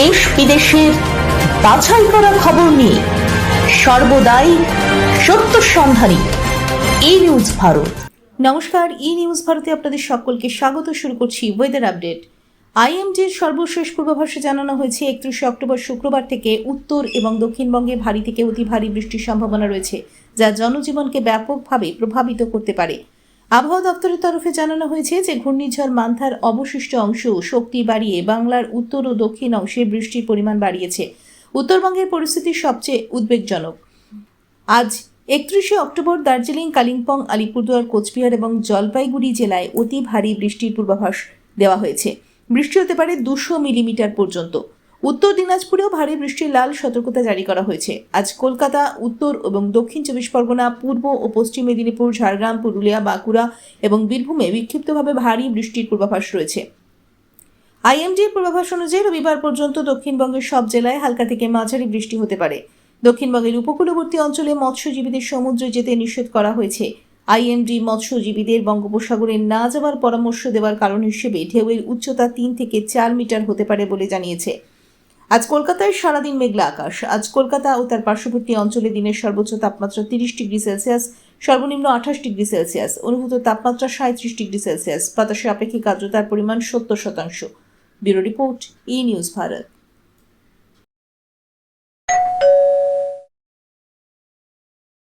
দেশ বিদেশের বাছাই করা খবর নিয়ে সর্বদাই সত্য সন্ধানী ই নিউজ ভারত। নমস্কার ই নিউজ ভারতে আপনাদের সকলকে স্বাগত। শুরু করছি ওয়েদার আপডেট আইএমডির সর্বশেষ পূর্বাভাসে জানানো হয়েছে, একত্রিশে অক্টোবর শুক্রবার থেকে উত্তর এবং দক্ষিণবঙ্গে ভারী থেকে অতি ভারী বৃষ্টির সম্ভাবনা রয়েছে, যা জনজীবনকে ব্যাপকভাবে প্রভাবিত করতে পারে। আবহাওয়া দপ্তরের তরফে জানানো হয়েছে যে ঘূর্ণিঝড় মান্থার অবশিষ্ট অংশ শক্তি বাড়িয়ে বাংলার উত্তর ও দক্ষিণ অংশে বৃষ্টির পরিমাণ বাড়িয়েছে। উত্তরবঙ্গের পরিস্থিতি সবচেয়ে উদ্বেগজনক। আজ একত্রিশে অক্টোবর দার্জিলিং, কালিম্পং, আলিপুরদুয়ার, কোচবিহার এবং জলপাইগুড়ি জেলায় অতি ভারী বৃষ্টির পূর্বাভাস দেওয়া হয়েছে। বৃষ্টি হতে পারে দুশো মিলিমিটার পর্যন্ত। উত্তর দিনাজপুরেও ভারী বৃষ্টির লাল সতর্কতা জারি করা হয়েছে। আজ কলকাতা, উত্তর এবং দক্ষিণ চব্বিশ পরগনা, পূর্ব ও পশ্চিম মেদিনীপুর, ঝাড়গ্রাম, পুরুলিয়া, বাঁকুড়া এবং বীরভূমে বিক্ষিপ্তভাবে ভারী বৃষ্টির পূর্বাভাস রয়েছে। আইএমডির পূর্বাভাস অনুযায়ী রবিবার পর্যন্ত দক্ষিণবঙ্গের সব জেলায় হালকা থেকে মাঝারি বৃষ্টি হতে পারে। দক্ষিণবঙ্গের উপকূলবর্তী অঞ্চলে মৎস্যজীবীদের সমুদ্রে যেতে নিষেধ করা হয়েছে। আইএমডি মৎস্যজীবীদের বঙ্গোপসাগরে না যাওয়ার পরামর্শ দেওয়ার কারণ হিসেবে ঢেউয়ের উচ্চতা তিন থেকে চার মিটার হতে পারে বলে জানিয়েছে। আজ কলকাতায় সারাদিন মেঘলা আকাশ। আজ কলকাতা ও তার পার্শ্ববর্তী অঞ্চলে দিনের সর্বোচ্চ তাপমাত্রা তিরিশ ডিগ্রি সেলসিয়াস, সর্বনিম্ন আঠাশ ডিগ্রি সেলসিয়াস। অনুভূত তাপমাত্রা সাঁত্রিশ ডিগ্রি সেলসিয়াস। বাতাসের আপেক্ষিক আর্দ্রতার পরিমাণ সত্তর শতাংশ। Bureau report, E news Bharat.